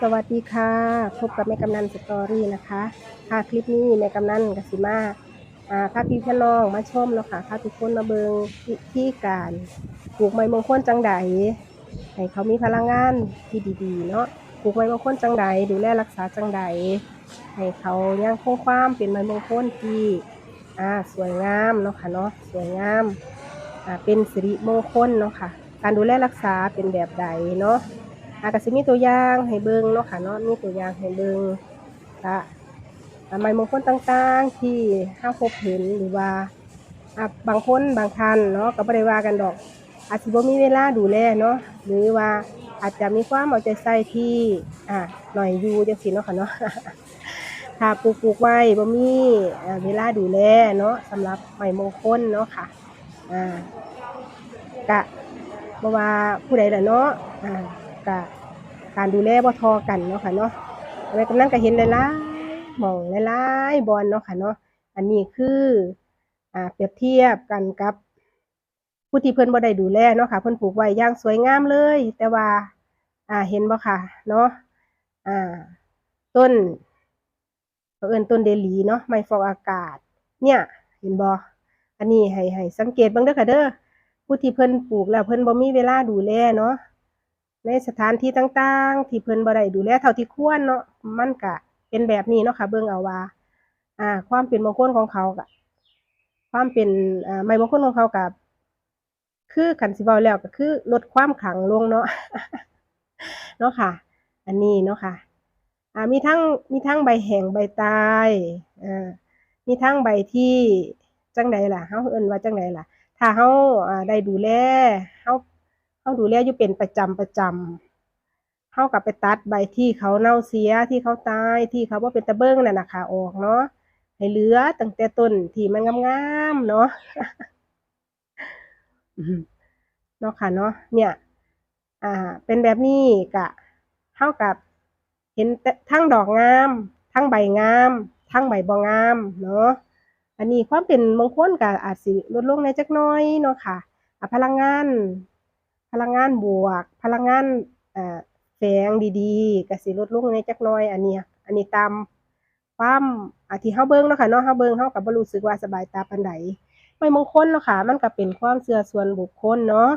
สวัสดีค่ะ พบกับแม่กำนันสตอรี่นะคะค่ะคลิปนี้แม่กำนันกสิมาอ่าพาพี่พี่น้องมาชมเนาะค่ะพาทุกคนมาเบิงวิธีการปลูกไม้มงคลจังใดให้เขามีพลังงานที่ดีๆเนาะปลูกไม้มงคลจังใดดูแลรักษาจังใดให้เขายังคงความเป็นไม้มงคลที่อ่าสวยงามเนาะค่ะเนาะสวยงามอ่าเป็นสิริมงคลเนาะค่ะการดูแลรักษาเป็นแบบใดเนาะ อากาศมีตัวอย่างให้เบิ่งเนาะค่ะเนาะมีตัวอย่างให้เบิ่งค่ะไม้มงคลต่างๆ ที่ห้าพบเห็นหรือว่าบางคนบางท่านเนาะก็บ่ได้ว่ากันดอก อาจสิบ่มีเวลาดูแลเนาะหรือว่าอาจจะมีความเอาใจใส่ที่อ่าหน่อยอยู่จังซี่เนาะค่ะเนาะถ้าปลูกปลูกไว้บ่มีอ่าเวลาดูแลเนาะสำหรับไม้มงคลเนาะค่ะอ่ากะบ่ว่าผู้ใดล่ะเนาะอ่า กะการดูแลบ่ทอกันเนาะค่ะเนาะแม่กำนันก็เห็นหลายๆหม่องหลายๆบอนเนาะค่ะเนาะอันนี้คืออ่าเปรียบเทียบกันกับผู้ที่เพิ่นบ่ได้ดูแลเนาะค่ะเพิ่นปลูกไว้อย่างสวยงามเลย แต่ว่าอ่าเห็นบ่ค่ะเนาะอ่าต้นเขาเอิ้นต้นเดลีเนาะไม้ฟอกอากาศ เนี่ยเห็นบ่อันนี้ให้ให้สังเกตเบิ่งเด้อค่ะเด้อผู้ที่เพิ่นปลูกแล้วเพิ่นบ่มีเวลาดูแลเนาะ ในสถานที่ต่างๆ ที่เพิ่นบ่ได้ดูแลเท่าที่ควรเนาะมันก็เป็นแบบนี้เนาะค่ะ เบิ่งเอาว่า อ่า ความเป็นมงคลของเขาก็ความเป็นอ่าไม้มงคลของเขากับคือคันสิเว้าแล้วก็คือลดความขังลงเนาะเนาะค่ะ อันนี้เนาะค่ะอ่ามีทั้งมีทั้งใบแห้งใบตายอ่ามีทั้งใบที่จังใดล่ะเฮาเอิ้นว่าจังใดล่ะ ถ้าเฮาอ่าได้ดูแลเฮา เฮาดูแลอยู่เป็นประจำประจำเฮาก็ไปตัดใบที่เขาเน่าเสียที่เขาตายที่เขาบ่เป็นตะเบิ่งนั่นน่ะค่ะออกเนาะให้เหลือตั้งแต่ต้นที่มันงามๆเนาะเนาะค่ะเนาะเนี่ย อ่า เป็นแบบนี้ก็เท่ากับ เห็นทั้งดอกงาม ทั้งใบงาม ทั้งใบบ่งาม เนาะอันนี้ความเป็นมงคลก็อาจสิลดลงในจักน่อยเนาะค่ะพลังงาน พลังงานบวก พลังงานแฝงดีๆก็สิลดลงในจักน่อย อันเนี้ยอันนี้ตามความอ่าที่เฮาเบิ่งเนาะค่ะเนาะเฮาเบิ่งเฮาก็บ่รู้สึกว่าสบายตาปานใดไม้มงคลเนาะค่ะ มันก็เป็นความเชื่อส่วนบุคคลเนาะ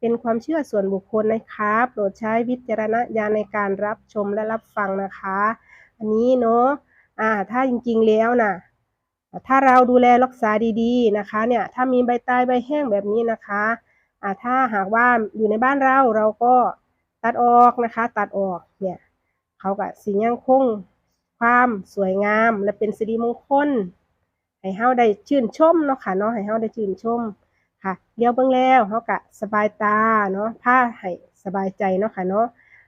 เป็นความเชื่อส่วนบุคคลนะคะโปรดใช้วิจารณญาณในการรับชมและรับฟังนะคะ อันนี้เนาะอ่าถ้าจริงๆแล้วน่ะถ้าเราดูแลรักษาดีๆนะคะเนี่ยถ้ามีใบตายใบแห้งแบบนี้นะคะ ถ้าหากว่าอยู่ในบ้านเราเราก็ตัดออกนะคะ ตัดออกเนี่ยเขาก็สิยังคงความสวยงาม และเป็นสิริมงคลให้เฮาได้ชื่นชมเนาะค่ะเนาะให้เฮาได้ชื่นชมค่ะเดี๋ยวเบิ่งแล้วเฮาก็สบายตาเนาะพาให้สบายใจเนาะค่ะเนาะ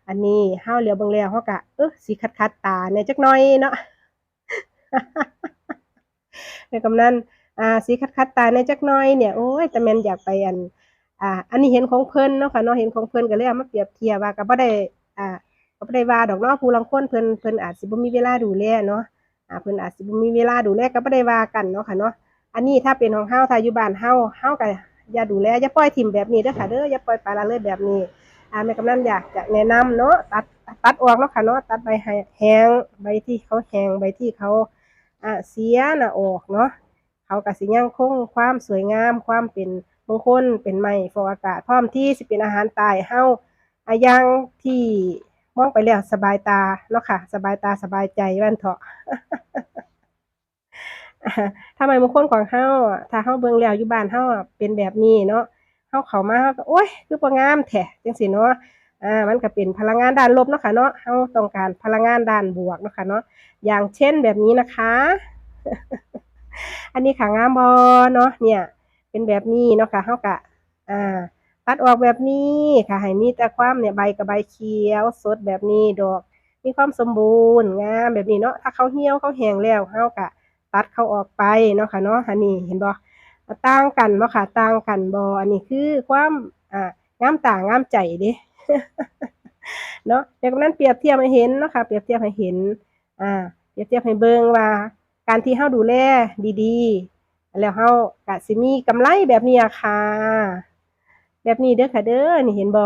อันนี้เฮาเลี้ยวเบิ่งแล้วเฮาก็เออสิคัดๆตาแหน่จักหน่อยเนาะแม่กำนันอ่าสิคัดๆตาแหน่จักหน่อยเนี่ยโอ้ยแต่แมนอยากไปอัน อ่า อันนี้เห็นของเพิ่นเนาะค่ะเนาะเห็นของเพิ่นก็เลยเอามาเปรียบเทียบว่าก็บ่ได้อ่าก็บ่ได้ว่าดอกเนาะผู้ลางคนเพิ่นเพิ่นอาจสิบ่มีเวลาดูแลเนาะอ่าเพิ่นอาจสิบ่มีเวลาดูแลก็บ่ได้ว่ากันเนาะค่ะเนาะอันนี้ถ้าเป็นของเฮาถ้าอยู่บ้านเฮาเฮาก็อย่าดูแลอย่าปล่อยทิ่มแบบนี้เด้อค่ะเด้ออย่าปล่อยปละละเลยแบบนี้อ่าแม่กำนันอยากจะแนะนำเนาะตัดตัดออกเนาะค่ะเนาะตัดใบแห้งใบที่เขาแห้งใบที่เขาอ่าเสียน่ะออกเนาะเขาก็สิยังคงความสวยงามความเป็น มงคลเป็นไม้ฟอกอากาศ พร้อมที่สิเป็นอาหารตายเฮาอาย่างที่มองไปแล้วสบายตาเนาะค่ะ สบายตาสบายใจว่านเถาะถ้าไม้มงคลของเฮาถ้าเฮาเบิ่งแล้วอยู่บ้านเฮาเป็นแบบนี้เนาะเฮาเข้ามาเฮาก็โอ๊ยคือบ่งามแท้จังซี่เนาะอ่ามันก็เป็นพลังงานด้านลบเนาะค่ะเนาะเฮาต้องการพลังงานด้านบวกเนาะค่ะเนาะอย่างเช่นแบบนี้นะคะ อันนี้ค่ะงามบ่เนาะเนี่ย เป็นแบบนี้เนาะค่ะเฮาก็อ่าตัดออกแบบนี้ค่ะให้มีแต่ความเนี่ยใบก็ใบเขียว สดแบบนี้ดอก มีความสมบูรณ์งามแบบนี้เนาะถ้าเขาเหี่ยวเขาแห้งแล้วเฮาก็ตัดเขาออกไปเนาะค่ะเนาะอันนี้เห็นบ่ต่างกันบ่ค่ะต่างกันบ่อันนี้คือความอ่างามตางามใจเด้เนาะจากนั้นเปรียบเทียบให้เห็นเนาะค่ะเปรียบเทียบให้เห็นอ่าเปรียบเทียบให้เบิ่งว่า การที่เฮาดูแลดี ๆ แล้วเฮาก็สิมีกำไรแบบนี้ค่ะ แบบนี้เด้อค่ะเด้อนี่เห็นบ่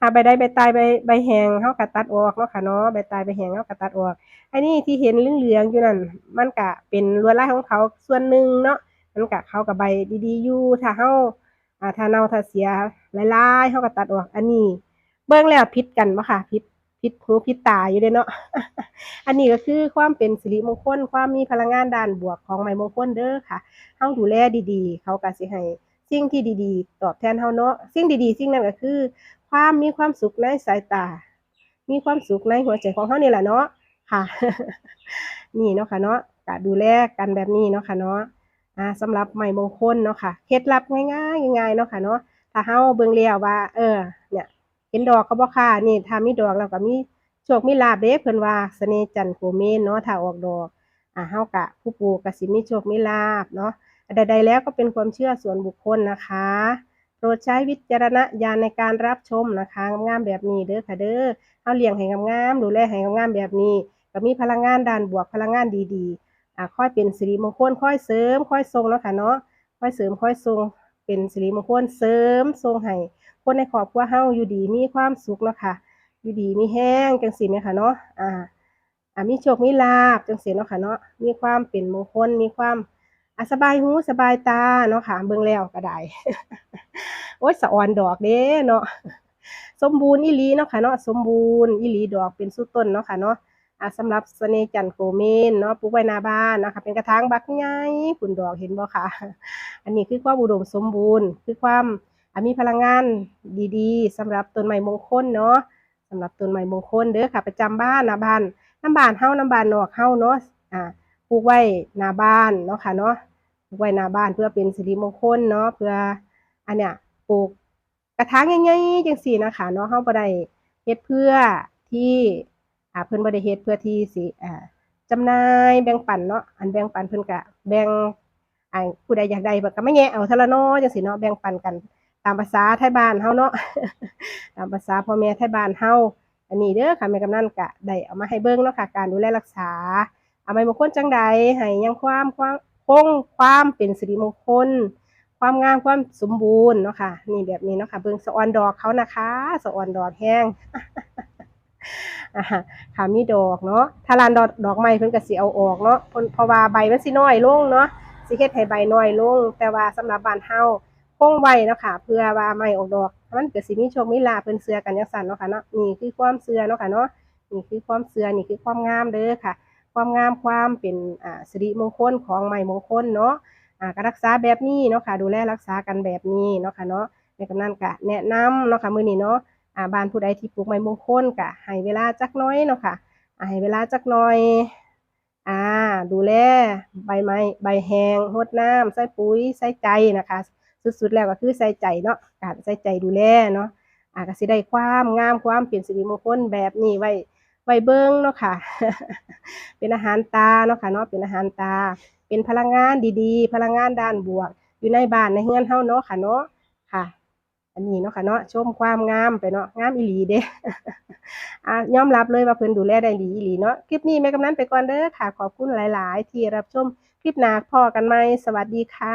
อ่าใบใดใบตายใบใบแห้งเฮาก็ตัดออกเนาะค่ะเนาะใบตายใบแห้งเฮาก็ตัดออกอันนี้ที่เห็นเหลืองๆอยู่นั่นมันก็เป็นลวดลายของเขาส่วนหนึ่งเนาะมันก็เขากับใบดีๆอยู่ถ้าเฮาอ่าถ้าเน่าถ้าเสียหลายๆเฮาก็ตัดออก อันนี้ เบิ่งแล้วผิดกันบ่ค่ะผิด ผิดหูผิดตาอยู่เด้เนาะ อันนี้ก็คือความเป็นสิริมงคล ความมีพลังงานด้านบวกของไม้มงคลเด้อค่ะเฮาดูแลดีๆ เขาก็สิให้สิ่งที่ดีๆ ตอบแทนเฮาเนาะ สิ่งดีๆ สิ่งนั้นก็คือ ความมีความสุขในสายตา มีความสุขในหัวใจของเฮานี่แหละเนาะ ค่ะ นี่เนาะค่ะเนาะก็ดูแลกันแบบนี้เนาะค่ะเนาะอ่าสำหรับไม้มงคลเนาะค่ะ เคล็ดลับง่ายๆง่ายๆเนาะค่ะเนาะ ถ้าเฮาเบิ่งแล้วว่า เออ เนี่ย เห็นดอกเขาบ่ค่ะ นี่ถ้ามีดอกแล้วก็มีโชคมีลาภเด้เพิ่นว่าเสน่จันโกเมนเนาะถ้าออกดอกอ่าเฮากะผู้ปลูกก็สิมีโชคมีลาภเนาะใดๆแล้วก็เป็นความเชื่อส่วนบุคคลนะคะโปรดใช้วิจารณญาณในการรับชมนะคะงามๆแบบนี้เด้อค่ะเด้อเฮาเลี้ยงให้งามๆดูแลให้งามๆแบบนี้ ก็มีพลังงานด้านบวกพลังงานดีๆอ่าค่อยเป็นสิริมงคลค่อยเสริม ค่อยทรงเนาะค่ะเนาะค่อยเสริมค่อยทรง เป็นสิริมงคลเสริมทรงให้คนในครอบครัวเฮาอยู่ดีมีความสุขเนาะค่ะอยู่ดีมีแห้งจังซี่แม่ค่ะเนาะอ่าอ่ามีโชคมีลาภจังซี่เนาะค่ะเนาะมีความเป็นมงคลมีความอะสบายหูสบายตาเนาะค่ะเบิ่งแล้วก็ได้โอ๊ยสะอ่อนดอกเด้เนาะสมบูรณ์อีหลีเนาะค่ะเนาะสมบูรณ์อีหลีดอกเป็นสุดต้นเนาะค่ะเนาะ อ่าสำหรับเสน่ห์จันโกเมนเนาะปลูกไว้หน้าบ้านนะคะ เป็นกระถางบักใหญ่ฝุ่นดอกเห็นบ่คะอันนี้คือความอุดมสมบูรณ์ คือความมีพลังงานดีๆสำหรับต้นไม้มงคลเนาะสำหรับต้นไม้มงคลเด้อค่ะ ประจำบ้านหน้าบ้านน้ำบานเฮาน้ำบานนอกเฮาเนาะอ่าปลูกไว้หน้าบ้านเนาะค่ะเนาะปลูกไว้หน้าบ้านเพื่อเป็นสิริมงคลเนาะเพื่ออันเนี้ยปลูกกระถางใหญ่ๆจังซี่นะคะเนาะเฮาบ่ได้เฮ็ดเพื่อที่ อ่าเพิ่นบ่ได้เฮ็ดเพื่อที่สิอ่าจำหน่ายแบ่งปันเนาะอันแบ่งปันเพิ่นก็แบ่งอ่าผู้ใดอยากได้เพิ่นก็มาแยะเอาทอละน้อจังซี่เนาะแบ่งปันกันตามภาษาไทยบ้านเฮาเนาะตามภาษาพ่อแม่ไทยบ้านเฮาอันนี้เด้อค่ะแม่กำนันก็ได้เอามาให้เบิ่งเนาะค่ะการดูแลรักษาเอาไม้มงคลจังใดให้ยังความความคงความเป็นสิริมงคล ความงามความสมบูรณ์เนาะค่ะนี่แบบนี้เนาะค่ะเบิ่งสะออนดอกเขานะคะสะออนดอกแห้ง ค่ะมีดอกเนาะถ้าลานดอกดอกไม้เพิ่นก็สิเอาออกเนาะเพราะว่าใบมันสิน้อยลงเนาะสิเฮ็ดให้ใบน้อยลง แต่ว่าสำหรับบ้านเฮาคงไว้เนาะค่ะเพื่อว่าไม่ออกดอก มันก็สิมีโชคมีลาเพิ่นเชื่อกันจังซั่นเนาะค่ะเนาะนี่คือความเชื่อเนาะค่ะเนาะนี่คือความเชื่อนี่คือความงามเด้อค่ะ ความงามความเป็นอ่าสิริมงคลของไม้มงคลเนาะอ่าก็รักษาแบบนี้เนาะค่ะ ดูแลรักษากันแบบนี้เนาะค่ะเนาะแม่กำนันก็แนะนำเนาะค่ะมื้อนี้เนาะ อ่าบ้านผู้ใดที่ปลูกไม้มงคลก็ให้เวลาจักน้อยเนาะค่ะอ่าให้เวลาจักน่อยอ่าดูแลใบไม้ใบแห้งรดน้ำใส่ปุ๋ยใส่ใจนะคะ สุดๆแล้วก็คือใส่ใจเนาะการใส่ใจดูแลเนาะอ่าก็สิได้ความงามความเป็นสิริมงคลแบบนี้ไว้ไว้เบิ่งเนาะค่ะ เป็นอาหารตาเนาะค่ะเนาะเป็นอาหารตา เป็นพลังงานดีๆ พลังงานด้านบวก อยู่ในบ้านในเฮือนเฮาเนาะค่ะเนาะค่ะ อันนี้เนาะค่ะเนาะชมความงามไปเนาะงามอีหลีเด้อ่ายอมรับเลยว่าเพิ่นดูแลได้ดีอีหลีเนาะคลิปนี้แม่กำนันไปก่อนเด้อค่ะขอบคุณหลาย ๆ ที่รับชมคลิปหน้าพอกันไหมสวัสดีค่ะ